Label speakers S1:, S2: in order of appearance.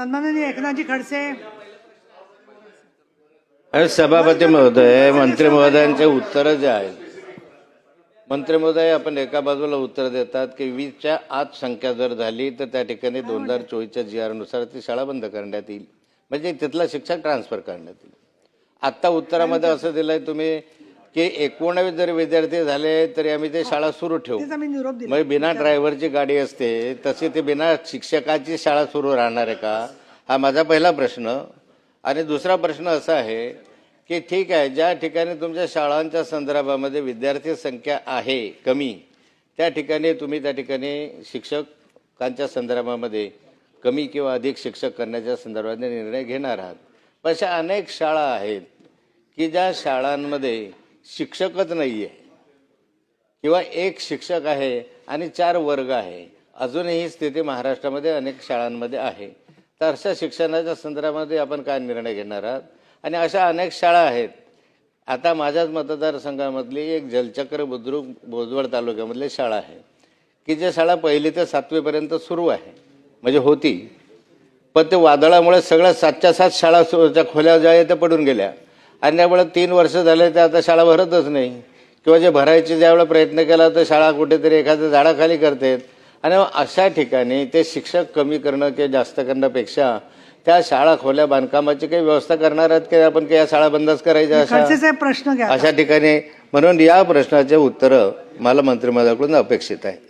S1: सन्माननीय एकनाथजी खडसे.
S2: अरे सभापती महोदय मंत्री महोदयांचे उत्तर जे आहेत. मंत्री महोदय आपण एका बाजूला उत्तर देतात की वीसच्या आत संख्या जर झाली तर त्या ठिकाणी दोन हजार चोवीसच्या जी नुसार ती शाळा बंद करण्यात येईल. म्हणजे तिथला शिक्षक ट्रान्सफर करण्यात येईल. आत्ता उत्तरामध्ये असं दिलंय तुम्ही की एकोणावीस जरी विद्यार्थी झाले तरी आम्ही ते शाळा सुरू ठेवू.
S1: तेच आम्ही निरोप दिला.
S2: मग बिना ड्रायव्हरची गाडी असते तशी ती बिना शिक्षकाची शाळा सुरू राहणार आहे का? हा माझा पहिला प्रश्न. आणि दुसरा प्रश्न असा आहे की ठीक आहे ज्या ठिकाणी तुमच्या शाळांच्या संदर्भामध्ये विद्यार्थी संख्या आहे कमी त्या ठिकाणी तुम्ही त्या ठिकाणी शिक्षकांच्या संदर्भामध्ये कमी किंवा अधिक शिक्षक करण्याच्या संदर्भात निर्णय घेणार आहात. पण अशा अनेक शाळा आहेत की ज्या शाळांमध्ये शिक्षकच नाही आहे किंवा एक शिक्षक आहे आणि चार वर्ग आहे. अजूनही स्थिती महाराष्ट्रामध्ये अनेक शाळांमध्ये आहे. तर अशा शिक्षणाच्या संदर्भामध्ये आपण काय निर्णय घेणार आहात? आणि अशा अनेक शाळा आहेत. आता माझ्याच मतदारसंघामधली एक जलचक्र बुद्रुक भोजवड तालुक्यामधली शाळा आहे. की ज्या शाळा पहिली ते सातवीपर्यंत सुरू आहे. म्हणजे होती. पण ते वादळामुळे सगळ्या सातच्या सात शाळा खोल्या ज्या आहेत त्या पडून गेल्या. आणि त्यामुळे तीन वर्ष झाले त्या आता शाळा भरतच नाही. किंवा जे भरायचे ज्यावेळेला प्रयत्न केला तर शाळा कुठेतरी एखाद्या झाडाखाली करतात. आणि अशा ठिकाणी ते शिक्षक कमी करणं किंवा जास्त करण्यापेक्षा त्या शाळा खोल्या बांधकामाची काही व्यवस्था करणार आहेत की आपण काही या शाळा बंदच करायच्या
S1: प्रश्न घ्या
S2: अशा ठिकाणी म्हणून या प्रश्नाचे उत्तर मला मंत्रिमंडळाकडून अपेक्षित आहे